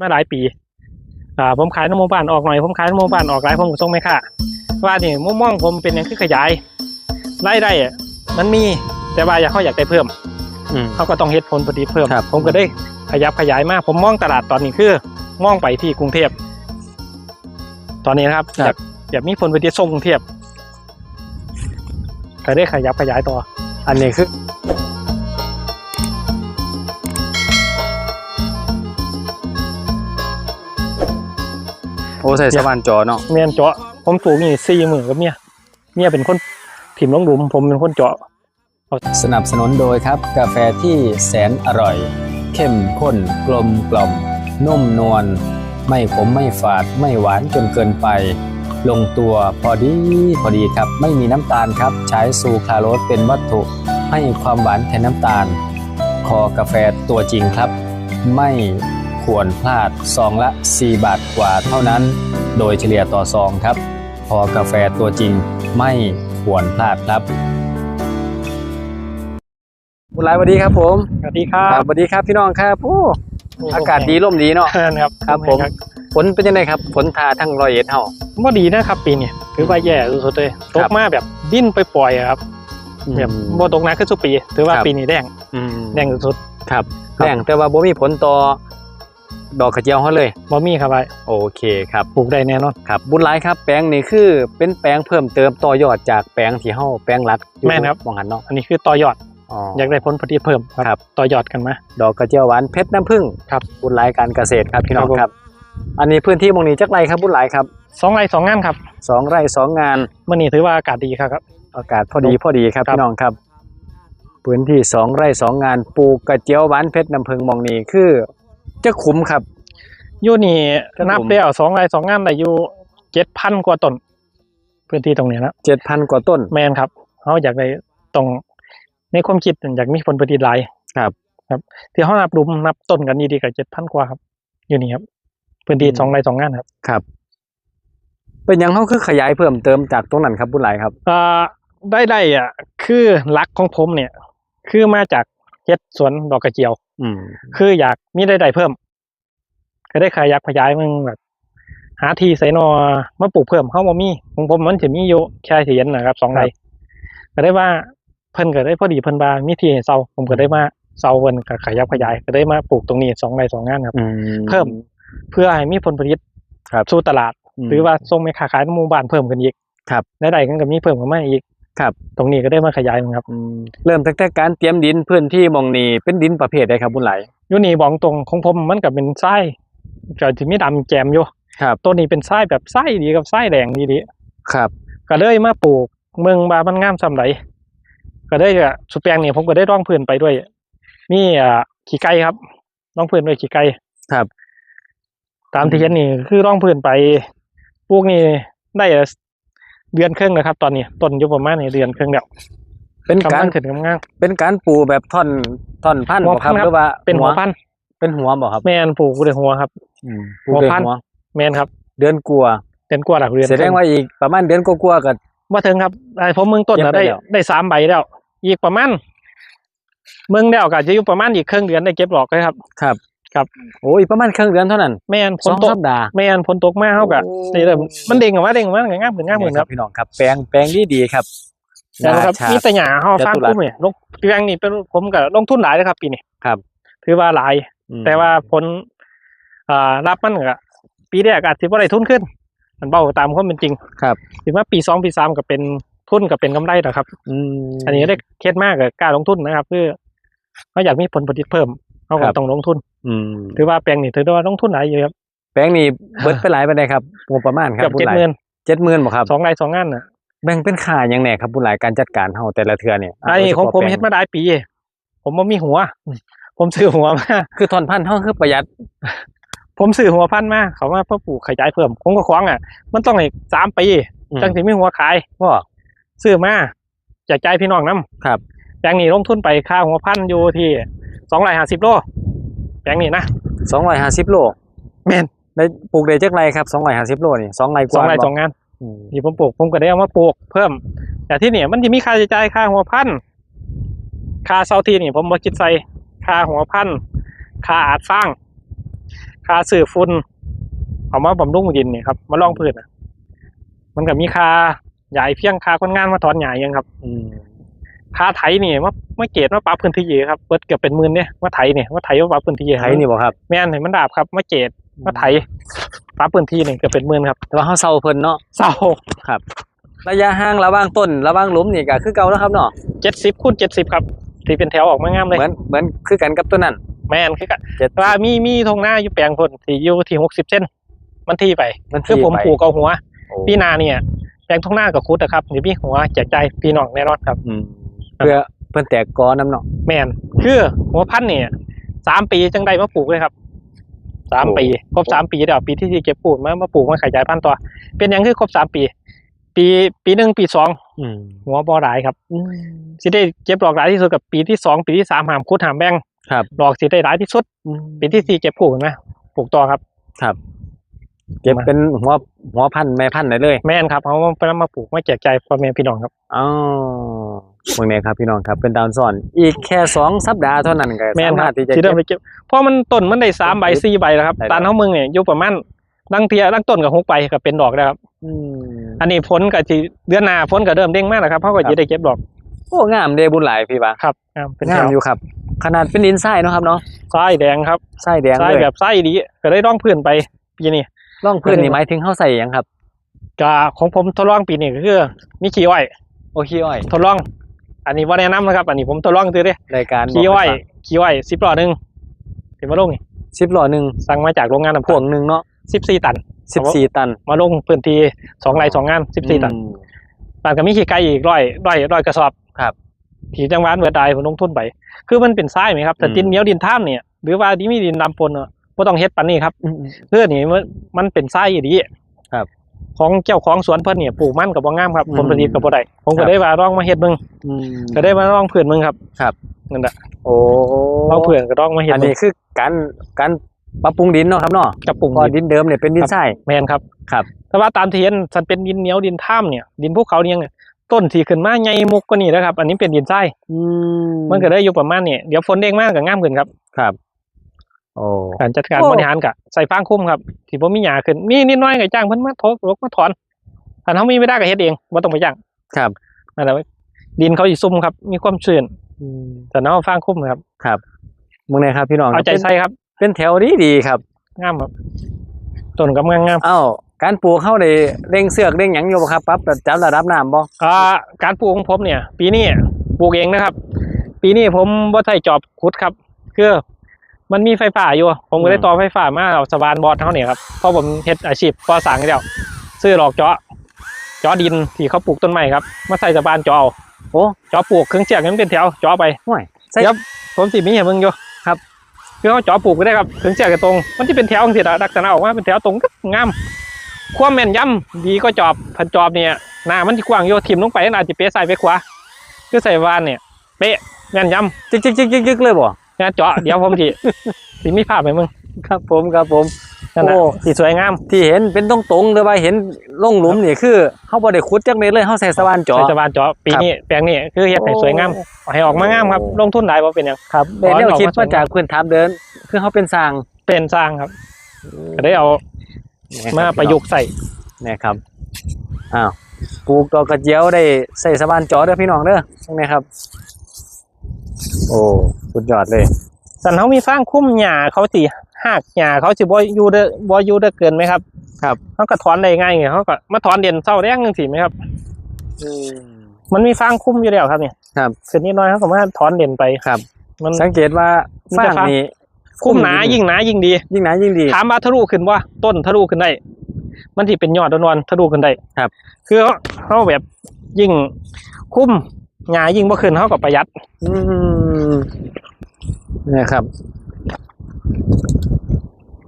มาหลายปีอ่าผมขายน้ำมันบ้านออกหน่อยผมขายน้ำมันบ้านออกหลายผมก็ส่งไม่ค่าว่านี่มุมมองผมเป็นอย่างคือขยายรายได้อะมันมีแต่ว่าอยากเขาอยากได้เพิ่มอืมเขาก็ต้องเฮ็ดผลผลิตเพิ่มครับผมก็ได้ขยับขยายมาก ผมมองตลาดตอนนี้คือมองไปที่กรุงเทพตอนนี้นะครับครับอยากอยากมีผลผลิตส่งกรุงเทพก็ได้ขยับขยายต่อ อันนี้คือ โอ้ใส่สว่านจอเนาะเมียนเจาะผมปลูกนี่สี่หมื่นกับเมียเมียเป็นคนถิ่มลงหลุม ผมเป็นคนเจาะสนับสนุนโดยครับ กาแฟที่แสนอร่อย เข้มข้นกลมกล่อม นุ่มนวลไม่ขมไม่ฝาด ไม่หวานจนเกินไป ลงตัวพอดีพอดีครับ ไม่มีน้ำตาลครับ ใช้ซูคราโรสเป็นวัตถุ ให้ความหวานแทนน้ำตาล คอกาแฟตัวจริงครับ ไม่ ควรพลาดซองละ 4 บาทกว่าเท่านั้น โดยเฉลี่ยต่อซองครับ พอกาแฟตัวจริงไม่ควรพลาดครับบุญหลายสวัสดีครับผมสวัสดีครัครับบสวัสดีครับพี่น้องครับโอ้อากาศดีร่มดีเนาะนะครับครับผมฝนเป็นยังไงครับฝนทาทั้งรอยเอ็ดเฮาว่าดีนะครับ ปีนี้ถือว่าแย่สุดๆเลยตกมาแบบดิ้นไปปล่อยๆอะครับแบบบ่ตกหนักขึ้นสุดปี ถือว่าครับปีนี้แดงอืมแดงสุดครับครับแรงแต่ว่าบ่มีผลต่อ ดอกกระเจียวเขาเลยๆบ่มีครับไอ้โอเคครับปลูกได้แน่นอนครับบุญหลายครับแปลงนี่คือเป็นแปลงเพิ่มเติมต่อยอดจากแปลงที่เฮาแปลงหลักอยู่แม่นครับมองหันเนาะอันนี้คือต่อยอดอ๋ออยากได้ผลผลิตเพิ่มครับต่อยอดกันมาดอกกระเจียวหวานเพชรน้ำผึ้งครับบุญหลายการเกษตรครับพี่น้องครับผมครับอันนี้พื้นที่หมองนี้จักไรครับบุญหลายครับสองไร่สองงานครับสองไร่สองงานเมื่อนี้ถือว่าอากาศดีครับอากาศพอดีพอดีครับครับพี่น้องครับพื้นที่สองไร่สองงานปลูกกระเจียวหวานเพชรน้ำผึ้งหมองนี้คือ จะขุมครับอยู่นี่ครับนับผมแล้วสองไร่สองงานได้อยู่เจ็ดพันกว่าต้นพื้นที่ตรงนี้นะเจ็ดพันกว่าต้น แมนครับเขาอยากได้ตรงในความคิดอยากมีผลผลิตหลายครับ ครับ ที่เขานับรุมนับต้นกันดีๆกับเจ็ดพันกว่าครับ อยู่นี่ครับ พื้นที่อืมสองไร่สองงานครับครับ เป็นหยังเขาคือขยายเพิ่มเติมจากตรงนั้นครับบุญหลายครับ อ่าได้ได้อะ คือหลักของผมเนี่ย คือมาจากเฮ็ดสวนดอกกระเจียว อืมคืออยากมีได้ได้เพิ่ม ก็ได้ขยับขยายมึงแบบ หาทีใส่นอมาปลูกเพิ่มเข้ามามีของผมมันจะมีอยู่แค่เสียนนะครับสองไร่ก็ได้ว่าเพิ่นก็ได้พอดีเพิ่นบามีที่ให้เซาผมก็ได้มาเซาเพิ่นก็ขยับขยาย ก็ได้มาปลูกตรงนี้สองไร่สองงานครับอืมเพิ่มเพื่อให้มีผลผลิตครับสู่ตลาดมหรือว่าส่งไปค้าขายในหมู่บ้านเพิ่มกันอีกครับได้ได้กันก็มีเพิ่มขึ้นมาอีก ครับตรงนี้ก็ได้มาขยายมันครับอืมเริ่มตั้งแต่การเตรียมดินพื้นที่หมองนี้เป็นดินประเภทใดครับบุญหลายอยู่นี่บอกตรงของผมมันก็เป็นทรายก็ที่มีดำแจมอยู่ครับตัวนี้เป็นทรายแบบทรายดีกับทรายแดงดีดีครับ ก็เลยมาปลูกเมืองบามันงามซำไดก็ได้ก็สุดแปลงนี่ผมก็ได้ร่องพื้นไปด้วยมีอ่าขี้ไก่ครับร่องพื้นด้วยขี้ไก่ครับ ตามที่เห็นนี่คือร่องพื้นไปปลูกนี่ได้ เดือนครึ่งนะครับ ตอนนี้ต้นอยู่ประมาณนี้เดือนครึ่งแล้วเป็นกำการลังขึ้นกำลังเป็นการปลูกแบบท่อนท่อนพันธุ์หัวบ่ครับพันธุ์หรือว่าเป็นหัวพันธุ์เป็นหัวบ่ครับแมนปลูกด้วยหัวครับ อืมปลูกด้วยหัวพันธุ์ หัวแมนครับเดือนกลัวาเดือนกว่าหลักเดือนแสดงว่าอีกประมาณเดือนกลัวาๆก็ มาถึงครับไอ้ผมเมืองต้นเก็น่ะบได้ได้แล้ว ได้สามใบแล้ว อีกประมาณเมืองเดียวก็จะอยู่ประมาณอีกครึ่งเดือนได้เก็บหลอกเลยครับ ครับ ครับ โอ้ยประมาณครึ่งเดือนเท่านั้นแม่นฝสนองตกสัปดาห์ แม่นฝนตกมากเท่ากับโอ้ นี่เลยมันเด้งออกมาเด้งออกมาง่ายเหมือนง่ายเหมือนครับ พี่น้องครับ แปลงแปลงดีดีๆครับนะครับนาชามีแต่หญ้าเฮาจตุรัสฟางกุ้มเนี่ยลงเพียงนี่เป็นผมก็ลงทุนหลายเลยครับ ปีนี้ครับถือว่าหลาย อืมแต่ว่าผลอ่ารับมันก็ปีแรกอาจสิบ่ได้ทุนขึ้น มันเบาตามความเป็นจริงครับถือว่าปีสองปีสามก็เป็นทุนก็เป็นกำไรนะครับ อืม อันนี้ได้เคล็ดมากกับกล้าลงทุนนะครับ คือเขาอยากมีผลผลิตเพิ่มเขาครัก็บต้องลงทุน อืมถือว่าแปลงนี่ถือได้ว่าลงทุนหลายอยู่ครับ แปลงนี้เบิดไปหลายไปไหนครับงบประมาณครัเกืบอบเจ็ดหมื่นเจ็ดหมื่นบ่ครับสองไร่สองงานน่ะแบ่งเป็นค่าอย่างแหน่ครับบุญหลายการจัดการเฮาแต่ละเทื่อเนี่ยอันนี้ของผมเฮ็ดมาได้ปี ผมบ่มีหัว ผมซื้อหัวมาคือท่อนพันธุ์เฮาคือประหยัด ผมซื้อหัวพันธุ์มาเขามาเพื่อปลูกขยายเพิ่มผมก็คว้างอะ มันต้องอีกสามปีอืมจังสิมีหัวขายบ่ซื้อมาแจกจ่ายพี่น้องนํครับแปลงนี้ลงทุนไปค่าหัวพันธุ์อยู่ที่สองร้อยห้าสิบโล แปลงนี้นะ250โลแม่นได้ปลูกได้จักไรครับ250โลนี่2ไร่กสองว่าไร่บ่สองงานอืมที่ผมปลูกผมก็ได้เอามาปลูกเพิ่ม แต่ที่นี่มันจะมีค่าใช้จ่ายค่าหัวพันธุ์ค่าเซาทีนี่ ผมมาคิดใส่ค่าหัวพันธุ์ค่าอาดฟาง ค่าค่าซื้อฝุ่นเอามาบำรุงดินเนี่ยครับมาลองพืชน่ะมันก็มีค่าใหญ่เพียงค่าคนงานมาถอนหญ้ายังครับ อืม ค่าไถนี่มามาเกตมาปรับพื้นที่เยอะครับเบิดเกือบเป็นหมื่นเนี่ยมาไถเนี่ยมาไถมาปรับพื้นที่ไถนี่บ่ครับแม่นเห็นมันดาบครับมาเกตมาไถปรับพื้นที่นี่เกือบเป็นหมื่นครับแต่ว่าเฮาเซาเพิ่นเนาะเศร้าระยะห่างระหว่างต้นระหว่างหลุมนี่ก็คือเก่าแล้วครับเนาะเจ็ดสิบคูณเจ็ดสิบครับที่เป็นแถวออกมางามเลยเหมือนเหมือนคือกันกับตัวนั้นแม่นคือกันเจ็ดว่ามีมีทงหน้าอยู่แปลงพนที่อยู่ที่หกสิบเซนมันที่ไปมันคือผมไปปลูกเอาหัวโอ้พี่นาเนี่ยแปลงทงหน้ากับคุดนะครับเดี๋ยวพี่หัวแจกใจายพี่น้องแน่นอนครับอืม เพื่อเพิ่นแตกกอน้ำเนาะแม่นคือหัวพันธุ์เนี่ยสามปีจังได้มาปลูกเลยครับสามโอ้ปีครบสามปีเดี๋ยวปีที่สี่เก็บปลูกมามาปลูกมาขยายพันธุ์ต่อเป็นหยังคือครบสามปี ปีปีหนึ่งปีสองอืมหัวบ่หลายครับสิได้เก็บดอกหลายที่สุดกับปีที่สองปีที่สามหามคุดหามแบงครับดอกสิได้หลายที่สุด ปีที่สี่เก็บปลูกเห็นไหมปลูกต่อครับครับเก็บเป็นหัวหัวพันธุ์แม่พันธุ์ได้เลย แม่นครับเขาไปนำมาปลูกมาแจกจ่ายพ่อแม่พี่น้องครับอ๋อ เมืองนี้ครับพี่น้องครับเป็นดาวน์ซ่อน อีกแค่สองสัปดาห์เท่านั้นก็แม่นสาคมารัรบถที่จะที่เริ่เก็มบไปเก็บเพราะมันต้นมันได้สามใบเก็บสี่ใบแล้วครับได้แล้ว ตานเท่ามึงเนี่ยอยู่ประมาณดังเทียดังต้นกับหกใบก็เป็นดอกแล้วครับ อืม อันนี้ผลก็ที่เดือนหน้าผลก็เริ่มเด้งมากแล้วครับเขาก็ครับจะได้เก็บดอกโอ้งามเดบุญหลายพี่ปะครับงามเป็นงามอยู่ครับ ขนาดเป็นดินทรายเนาะครับเนาะทรายแดงครับทรายแดงทรายเลยแบบทรายดีก็ได้ร่องพื้นไปปีนี้ร่องพื้นนี่หมายถึงเฮาใส่หยังครับก็ของผมทดลองปีนี้ก็คือมีขี้อ้อยโอเคอ้อย ทดลอง อันนี้ว่าแนะนำนะครับ อันนี้ผมทดลองซื้อเด้รายการขี้อ้อยขี้อ้อยสิบหลอดหนึ่งเป็นมาลงนี่สิบหล่อหนึ่งสั่งมาจากโรงงานน้ำพวงหนึ่งเนาะสิบสี่ตันสิบสี่ตัน มาลงพื้นที่สองไร่สองงานสิบสี่ตันอืมบานก็มีขี้ไก่อีกร้อยร้อยร้อยกระสอบครับที่จังหวัดเวดายผมลงทุนไป คือมันเป็นทรายไหมครับแต่อืมดินเหนียวดินท่ามเนี่ยหรือว่าที่มีดินดำปนเนาะบ่ต้องเฮ็ดปานนี้ครับอืมเพื่อนี่มันมันเป็นทรายอยู่ดีครับ ของเจ้าของสวนเพิ่นเนี่ยปลูกมันกับบ่งามครับอืม ผลผลิตกับบ่ได้ผมครัก็บได้ว่าลองมาเฮ็ดมึงอืม ก็ได้มาลองเพื่อนมึงครับครับ นั่นแหละโอ้ลองเพื่อนก็ลองมาเฮ็ดอันมึนี้งคือการการปรับปรุงดินเนาะครับเนาะกับปลูกเพอดินเดิมเนี่ยเป็นดินทราย แม่นครับครับ แต่ว่าตามที่เห็นมันเป็นดินเหนียวดินท่ามเนี่ยดินภูเขาเนี่ยต้นที่ขึ้นมาใหญ่มุกกว่านี้นะครับ อันนี้เป็นดินทรายอืมมันก็ได้อยู่ประมาณนี้เดี๋ยวฝนเด้งมากก็งามขึ้นครับ ครับ โอ้การจัดการโอ้บริหารกะใส่ฟางคุ้มครับที่บ่มีหญ้าขึ้นมีนิดหน้อยก็จ้างเพิ่นมาทกรกมาถอนถ้าเฮามีไม่ได้ก็เฮ็ดเองบ่ต้องไปจ้างครับนั่นแหละดินเขาสิซุ่มครับ มีความชื้นแต่เนาะฟางคุ้มครับ ครับมึงเนี่ยครับพี่น้องเอาใจใส่ครับ เป็นแถวดีดีครับงามครับต้นกำลังงามเอ้าการปลูกเข้าได้เร่งเสือกเร่งหยังอยู่บ่ครับปรับจับระดับน้ำบ่อ่าการปลูกของผมเนี่ย ปีนี้ปลูกเองนะครับ ปีนี้ผมบ่ใช้จอบขุดครับ คือ มันมีไฟฟ้าอยู่ ผมก็ได้ต่อไฟฟ้ามาเอาสว่านบอดเท่านี้ครับเพราะผมเฮ็ดอาชีพก่อสร้างแล้วซื้อหลอกเจาะเจาะดินที่เขาปลูกต้นไม้ครับ มาใส่สว่านเจาะเอาโอ้เจาะปลูกเครื่องเสียงนั้นเป็นแถวเจาะไปห่วยใส่เดี๋ยวผมสิมีให้มึงอยู่ครับคือเขาเจาะปลูกก็ได้ครับเครื่องเสียงก็ตรง มันที่เป็นแถวจังซี่ล่ะลักษณะออกมาเป็นแถวตรงกึ๊กงามความแม่นยำดีก็จอบพันจอบเนี่ยหน้ามันที่กว้างโยทิมลงไปอาจจะเป๊ะซ้ายไปขวาคือใส่วานเนี่ยเป๊ะแม่นยำจิกจิกจิกจิกจิกเลยบ่ งานเจาะเดี๋ยวผมสิสิมีภาพให้มึงครับผมครับผมนั่นน่ะโอ้สิสวยงามที่เห็นเป็นตรงตรงๆหรือว่าเห็นลงหลุมนี่คือเฮาบ่ได้ขุดจักเม็ดเลยเฮาใส่สว่านเจาะใส่สว่านเจาะปีนี้แปลงนี้คือเฮ็ดให้สวยงามให้ออกมางามครับลงทุนหลายบ่เป็นหยัง ครับขอให้แนวออกมาคิดสวยมางามจากพื้นฐานเดิน คือเฮาเป็นสร้างเป็นสร้างครับก็ได้เอามาประยุกต์ใส่นะครับอ้าวปลูกดอกกระเจียวได้ใส่สว่านเจาะเด้อพี่น้องเด้อตรงนี้ครับ โอ้สุดยอดเลยสันเขามีฟางคุ้มหญ้าเขาสิหากหญ้าเขาสิบ่อยู่เด้อบ่อยู่เด้อเกินไหมครับครับเขาก็ถอนได้ง่ายไงเขาก็มาถอนเด่นเศร้าแดงจังซี่ไหมครับมันมีฟางคุ้มอยู่แล้วครับเนี่ยครับขึ้นนิดหน้อยเขาก็มาถอนเด่นไปครับ มันสังเกตว่ามันฟาจะงฟางนี่คุ้มหนายิ่งหนายิ่งดี ยิ่งหนายิ่งดีถามว่าทะลุขึ้นว่าต้นทะลุขึ้นได้ มันที่เป็นยอดนวลๆทะลุขึ้นได้ครับ คือเขาแบบยิ่งคุ้ม หญ้ายิ่งบ่ขึ้นเขาก็ประหยัด อืมเนี่ยครับ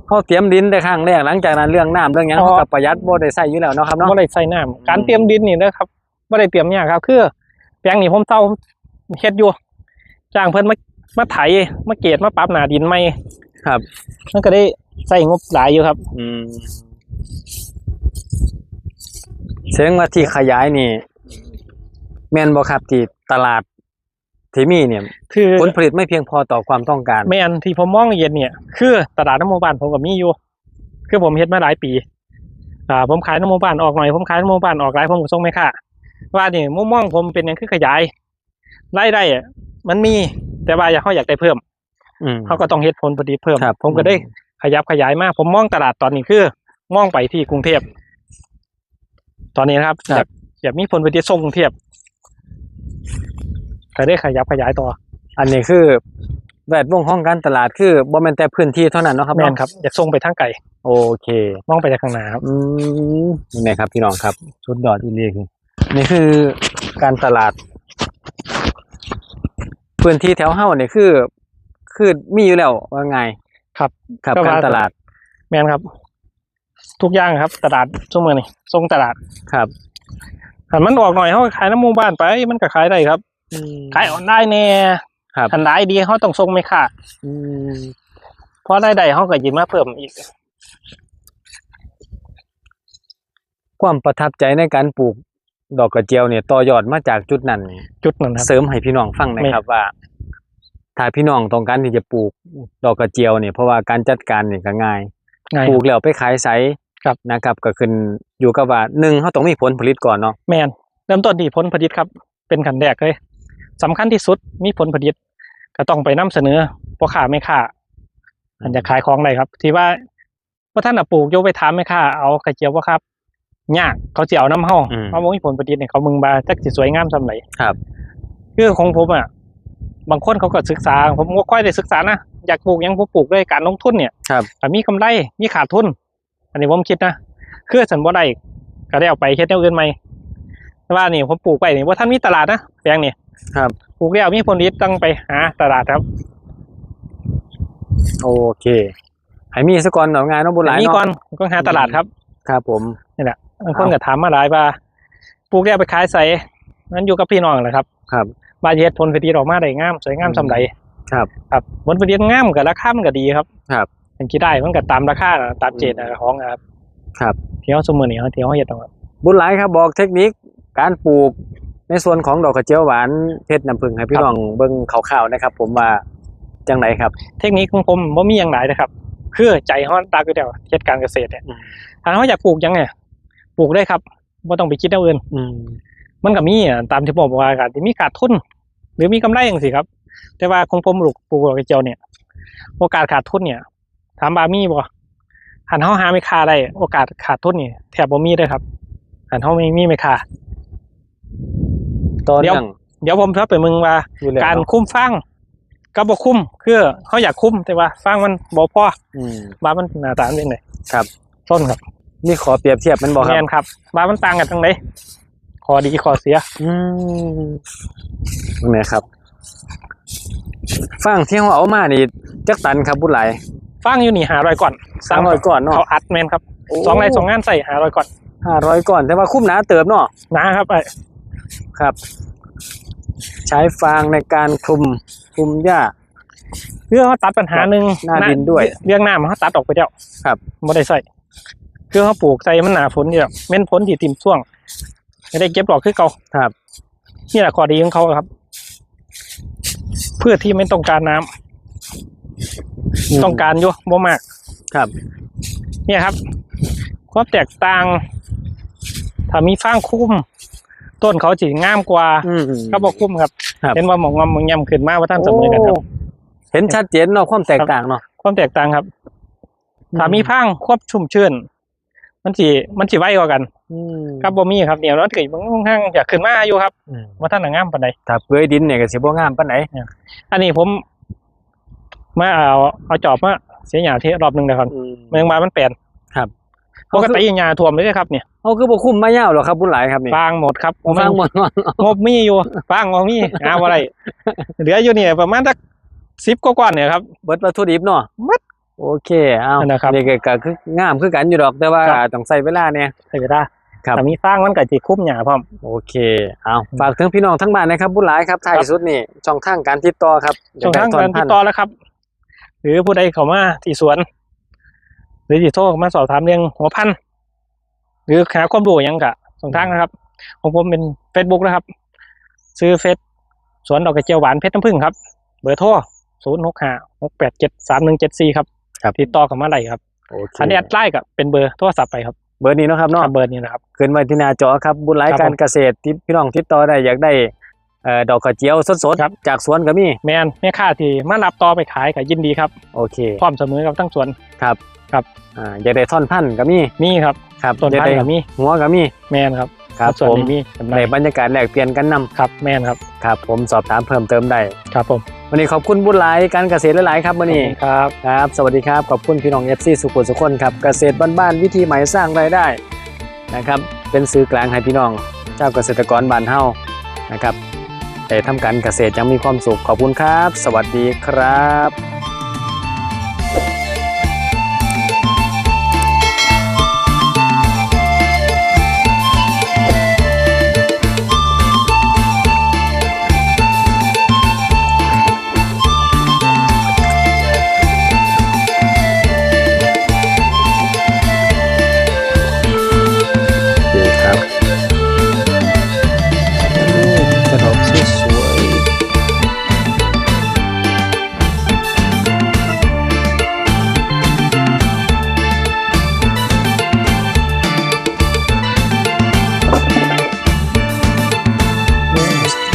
เขาเตรียมดินแต่ข้างแรกหลังจากนั้นเรื่องน้ำเรื่องหยังอ๋อ เขากับประหยัดบ่ได้ใส่อยู่แล้วเนาะครับเนาะ บ่ได้ใส่น้ำการเตรียมดินนี่นะครับบ่ได้เตรียมเนี่ยากครับ คือแปลงนี่ผมเต้าเฮ็ดอยู่จ้างเพิ่นมามาไถมาเกตมาปรับหนาดินใหม่ครับ มันก็ได้ใส่งบหลายอยู่ครับ อืมเสียงว่าที่ขยายนี่ แม่นบ่ครับที่ตลาดที่มีเนี่ย คือผลผลิตไม่เพียงพอต่อความต้องการแม่นที่ผมมองเย็นเนี่ย คือตลาดน้ำหมู่บ้านผมก็มีอยู่ คือผมเฮ็ดมาหลายปี อ่า ผมขายน้ำหมู่บ้านออกหน่อยผมขายน้ำหมู่บ้านออกหลายผมก็ส่งแม่ค้าว่านี่มุมมองผมเป็นหยังคือขยายรายได้อะมันมีแต่ว่าอยากเขาอยากได้เพิ่มอืมเขาก็ต้องเฮ็ดผลผลิตเพิ่มครับผมก็ได้ขยับขยายมาก ผมมองตลาดตอนนี้คือ มองไปที่กรุงเทพตอนนี้นะครับครับอยากอยากมีผลผลิตส่งกรุงเทพ ก็ได้ขยับขยายต่อ อันนี้คือแวดวงของการตลาดคือบ่แม่นแต่พื้นที่เท่านั้นเนาะครับแม่นเนาะครับอยากส่งไปทางไกลโอเคมองไปจากข้างหน้าครับอืมนี่ไงครับพี่น้องครับสุดยอดอีเลีคือนี่คือการตลาด พื้นที่แถวเฮ้าเนี่ยคือ คือมีอยู่แล้วว่าไงครับครับก็ว่าการตลาด แม่นครับ ทุกอย่างครับ ตลาดช่วงมือนี่ส่งตลาดครับหันมันออกหน่อยเขาก็ขายน้ำหมูบ้านไป มันก็ขายได้ครับ ขายออนได้แน่ครับทันได้ดีเขาต้องส่งไม่ขาดอืมเพราะได้ได้เขาก็ยินมาเพิ่มอีก ความประทับใจในการปลูกดอกกระเจียวเนี่ยต่อยอดมาจากจุดนั้นนี่จุดนั้นครับ เสริมให้พี่น้องฟังหนะครับว่า ถ้าพี่น้องต้องการที่จะปลูกดอกกระเจียวเนี่ยเพราะว่าการจัดการเนี่ยก็ง่ายง่ายปลูกแล้วไปขายไสครับ นะครับ ก็ขึ้นอยู่กับว่าหนึ่งเขาต้องมีผลผลิตก่อนเนาะแมนเริ่มต้นที่ผลผลิตครับ เป็นขันแรกเลย สำคัญที่สุดมีผลผลิต ก็ต้องไปนํเสนอพ่อค้าแม่ค้าอันจะขายของได้ครับ ที่ว่าว่าท่านน่ะปลูกโยกไปถามแม่ค้าเอากระเจียวว่าครับยากเขาจะเอาน้ำเฮาอืมเพราะว่ามีผลผลิตเนี่ยเขามึงบาจักสิสวยงามสำไหนครับคือของผมอะบางคนเขาก็ศึกษา ผมก็ค่อยได้ศึกษานะอยากปลูกหยังผมปลูกด้วยการลงทุนเนี่ยครับแต่มีกำไรมีขาดทุน อันนี้ผมคิดนะคือสันบ่ได้ก็ได้เอาไปเฮ็ดแนวอื่นใหม่แต่ว่านี่ผมปลูกไปนี่ว่าท่านมีตลาดนะแปลงนี่ ครับปลูกแล้วมีผลผลิตต้องไปหาตลาดครับ โอเคให้มีสกอนหน่อยงานเนาะบุญหลายมีเนาะก่อนก็หาตลาดครับครับผม นี่แหละบางคนก็ถามมาหลายว่าปลูกแล้วไปขายใส่นั้นอยู่กับพี่น้องแหละครับครับบาเฮ็ดผลผลิตออกมาได้งามสวยงามสำใดครับ ครับผลผลิตงามกับราคามันก็ดีครับครับเป็นกี่ได้มันก็ตามราคาน่ะตามเจตนาของนะครับครับ ที่เฮาสมมือนี่เฮาที่เฮาเฮ็ดเอาครับบุญหลายครับบอกเทคนิคการปลูก ในส่วนของดอกกระเจียวหวานเพชรน้ำผึ้งให้พี่น้องเบิ่งคร่าวๆนะครับ ผมว่าจังไหนครับ เทคนิคของผมบ่มีหยังหลายนะครับ คือใจเฮาตักอยู่แล้วเฮ็ดการเกษตรเนี่ยอืมถ้าเฮาอยากปลูกหยังไงปลูกได้ครับบ่ต้องไปคิดแนวอื่นอืมมันก็มีอะตามที่ผมบอกว่าก็สิมีขาดทุน หรือมีกำไรจังซี่ครับ แต่ว่าของผมปลูกปลูกดอกกระเจียวเนี่ย โอกาสขาดทุนเนี่ย ถามว่ามีบ่หันเฮาหาไม่ค่าได้โอกาสขาดทุนนี่แทบบ่มีเลยครับหันเฮาไม่มีไม่ค่า ตอนเดี๋ยวยังเดี๋ยวผมจะไปมึงว่า อยู่แล้ว การเนาะคุ้มฟางก็บ่คุ้มคือเขาอยากคุ้มแต่ว่าฟางมันบ่พออืมว่ามันหน้าตามันเป็นไงครับ ต้นครับนี่ขอเปรียบเทียบแมันบอกคแม่รับนครับว่ามันต่างกันตรงไหนข้อดีข้อเสีย อืมนี่ครับ ฟังที่เขาเอามานี่จักตันครับบุญหลายฟางอยู่นี่หาร้อยก่อนสามร้อยก่อนเนาะเขาอัดแม่นครับสองไรสองงานใส่หาร้อยก่อนห้าร้อยก่อนแต่ว่าคุ้มหนาเติบเนาะนะครับไอ้ ครับ ใช้ฟางในการคลุมคลุมหญ้าเรื่องเขาตัดปัญหาหนึ่งหน้าดินด้วยเรื่องน้ำเขาตัดออกไปแล้วครับไม่ได้ใส่คือเขาปลูกใส่มันหนาฝนเดียวเม่นฝนที่ติ่มช่วงไม่ได้เก็บหรอกคือเก่าครับนี่แหละข้อดีของเขาครับพืชที่ไม่ต้องการน้ำต้องการอยู่บ่มาก ครับ เนี่ยครับความแตกต่าง ถ้ามีฟางคุ้ม ต้นเขาจีงามกว่าอืมก็บ่คุ้มครับครับ เห็นว่าหมองงอมหมองยำขึ้นมาว่าท่านเสมอกันครับโเห็นชัดเจนเนาะความแตกต่างเนาะความแตกต่างครับถ้ามีฟางควบชุ่มชื้นมันสิมันสิไวกว่ากันอืมครับบ่มีครับเดี๋ยวรถเกิดบางห้างอยากขึ้นมาอยู่ครับอืมว่าท่านน่ะงามปานใดถ้าเปื่อยดินเนี่ยก็สิบ่งามปานไหนอันนี้ผมมาเอาเอาจอบมาเสียหยาที่รอบหนึงนะครับเมืองมามันแปลนครับ ปกติหญ้าท่วมเลยครับเนี่ยเอาคือบ่คุ้มมายาวหรอกครับบุญหลายครับนี่ฟางหมดครับผมฟังหมดงบมีอยู่ฟางบ่มีหาบ่ได้เหลืออยู่เนี่ยประมาณสัก10กว่าก้อนเนี่ยครับเบิดวัตถุดิบเนาะหมดโอเคเอานั่นนะครับนี่ก็ก็คืองามคือกันอยู่ดอกแต่ว่าครับต้องใช้เวลาเนี่ยใช่ได้ครับแต่มีฟางมันก็สิคุ้มหญ้าพร้อมโอเคเอาฝากถึงพี่น้องทั้งบ้านนะครับบุญหลายครับท้ายสุดนี่ช่องทางการติดต่อครับช่องทางการติดต่อแล้วครับ หรือผู้ใดเข้ามาที่สวนห รือที่โทรมาสอบถามเรื่องหัวพันธุ์หรือหาความรู้หยังกะช่องทางนะครับของผมเป็น Facebook นะครับ ซื้อเฟซสวนดอกกระเจียวหวานเพชรน้ำผึ้งครับ เบอร์โทรศูนย์หกห้าหกแปดเจ็ดสามหนึ่งเจ็ดสี่ครับครับติดต่อกับมาไหลครับโอเคอันนี้แอดไลน์กับเป็นเบอร์โทรศัพท์ไปครับเบอร์นี้เนาะครับเนาะเบอร์นี้นะครับขึ้นไว้ที่หน้าจอครับบุญหลายครับการเกษตรที่พี่น้องติดต่อได้อยากได้เอ่อดอกกระเจียวสดครับๆจากสวนก็มีแมนแม่ค้าที่มารับต่อไปขายก็ยินดีครับ โอเคพร้อมเสมอกับทั้งสวนครับ ครับอ่าอยากได้ท่อนพันธุ์ก็มีมีครับครับต้นอยากพันได้ธุ์ก็มีหัวก็มีแมนครับครับส่วนผมนี้มีจำหน่าในยบรรยากาศแลกเปลี่ยนกันนำครับแมนครับครับ ผมสอบถามเพิ่มเติมได้ครับผมวันนี้ขอบคุณบุญหลายการเกษตรหลายๆครับวันนี้ครับ ครับ สวัสดีครับ ขอบคุณพี่น้อง FC สุขุมสุขคนครับเกษตรบ้านๆวิธีใหม่สร้างรายได้นะครับ เป็นสื่อกลางให้พี่น้อง เจ้าเกษตรกรบ้านเฮานะครับแต่ทำการเกษตรยังมีความสุขขอบคุณครับ สวัสดีครับ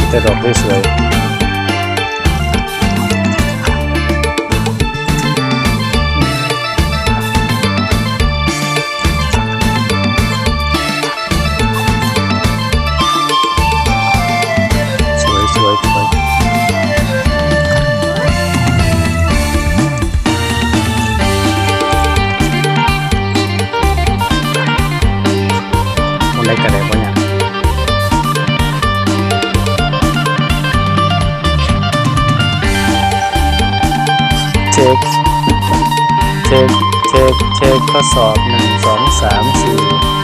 ๆกระ ช็คเช็คเช็คเช็คข้อสอบหนึ่งสองสามสี่